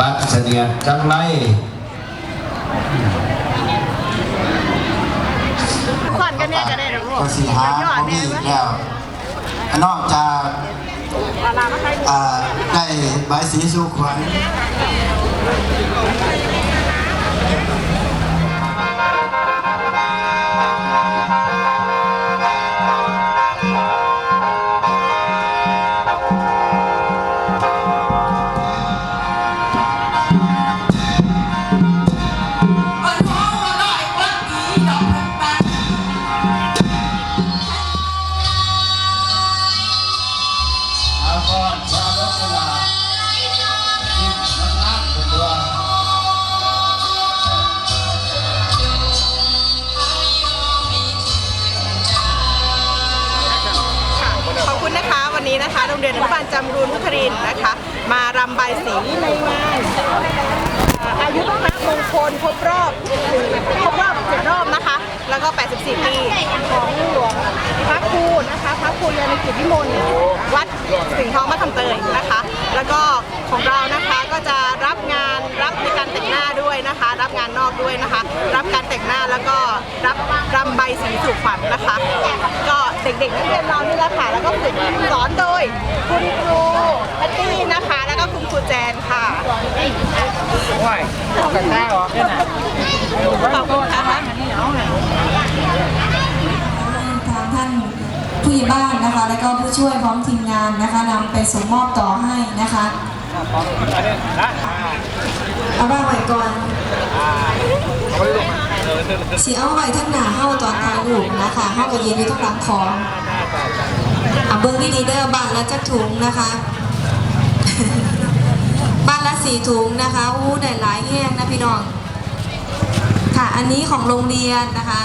ปัดเสนียดจังไรขวัญกันเนี่ยก็ได้หรอลูกก็สิหายอของนี่แล้วนอกจากได้ใบสีสุขวัญ จำรูนพุทรินนะคะ มารำบายสีในงานอายุวัฒนมงคลครบรอบครบรอบเจ็ดรอบนะคะ แล้วก็ 84 ปีของหลวงพระครูนะคะ พระคูยานกิจวิมลวัดสิงห์ทองมาคำเตยนะคะ แล้วก็ของเรานะคะก็จะรับงานรับในการแต่งหน้าด้วยนะคะ รับงานนอกด้วยนะคะ รับการแต่งหน้าแล้วก็รับรำใบสีสู่ขวัญนะคะ ก็เด็กๆนักเรียนเรานี่แหละค่ะแล้วก็ฝึกสอนโดยคุณครูแพตตี้นะคะ แล้วก็คุณครูแจนค่ะ Ngoài, cả ta hả? Thế nào? ขอบคุณค่ะทางท่าน ผู้ใหญ่บ้านนะคะ แล้วก็ผู้ช่วยพร้อมทีมงานนะคะนำไปส่งมอบต่อให้นะคะเอาบ้างไว้ก่อนสีเอาไว้ทั้งหนาเข้าตอนถ่ายรูปนะคะเข้ากับยืนอยู่ทั้งหลังของอะเบิ้งดีเด้อบ้านละจักถุงนะคะบ้านละสี่ถุงนะคะอู้ได้หลายแห้งนะพี่น้องค่ะอันนี้ของโรงเรียนนะคะ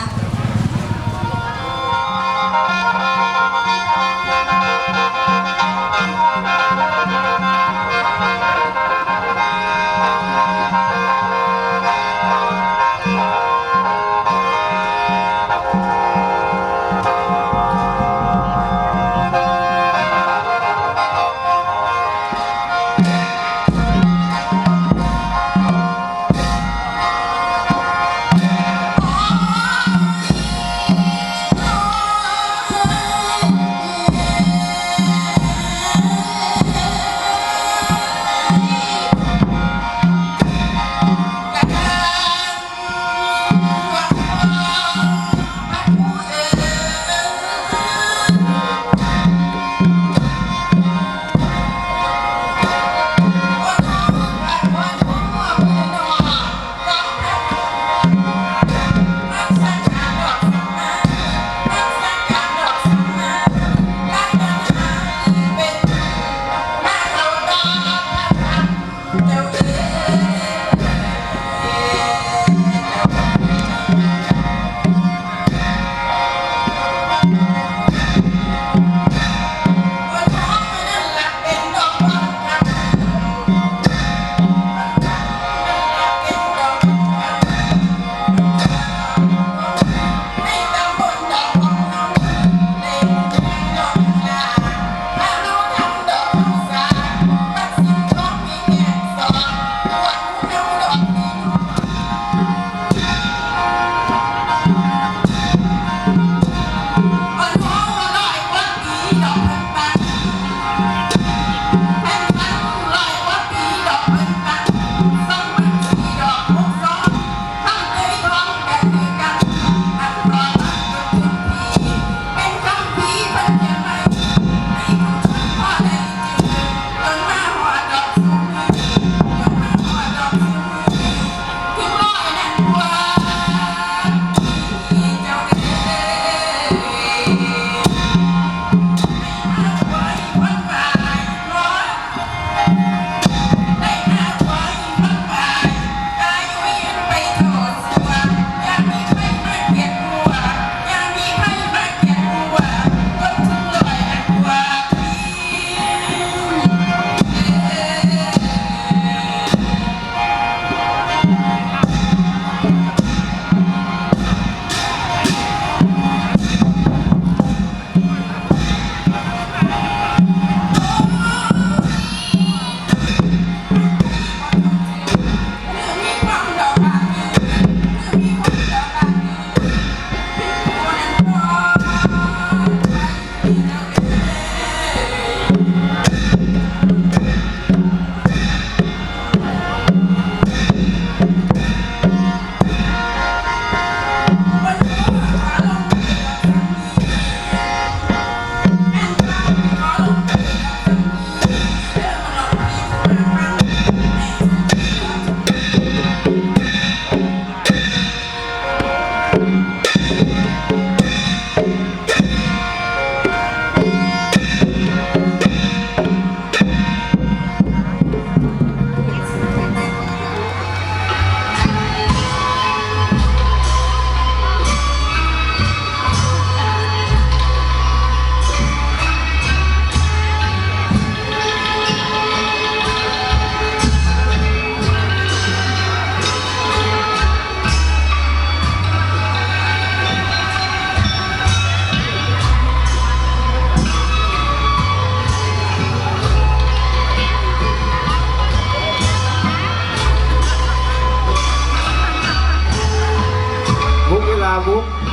Thank you.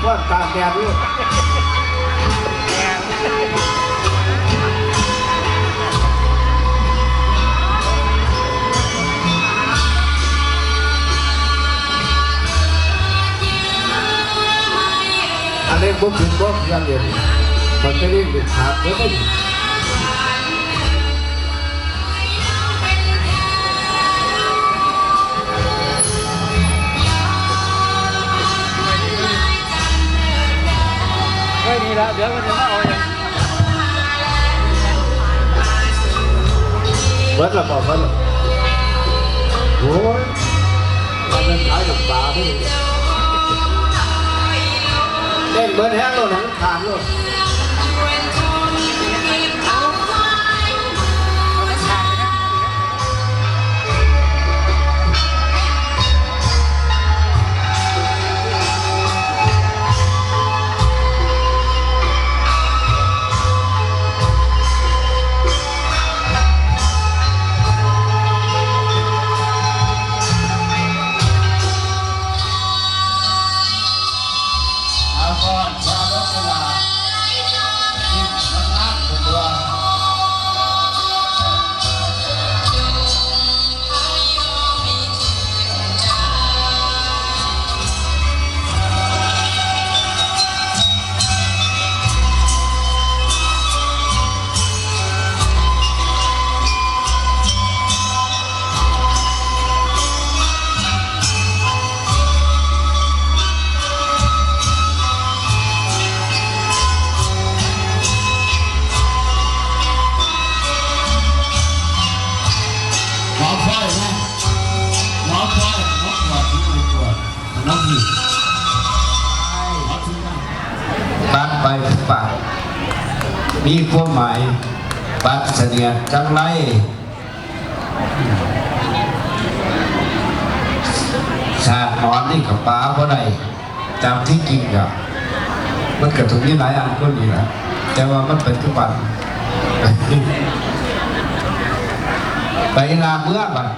กว่าตามแดดด้วยอันนี้บุกถึงบุกยังเดียวมันจะเรียกเด็กขาดไม่ได้ไม่ แล้วมันจะมาเอาอย่างเบิดละบอกเบิดละโอ้ยมันเป็นขายกับปลาที่เล่นเบิร์ดแห้งแล้วหนังขาดเลย ไปปากมีความหมายปัดเสนียจังไรชาตินอนนี่กับป้าเพราะใดจำที่จริงกับมันเกิดตรงนี้หลายอันก็ดีนะแต่ว่ามันเป็นทุกวันไปลาเมื่อบัด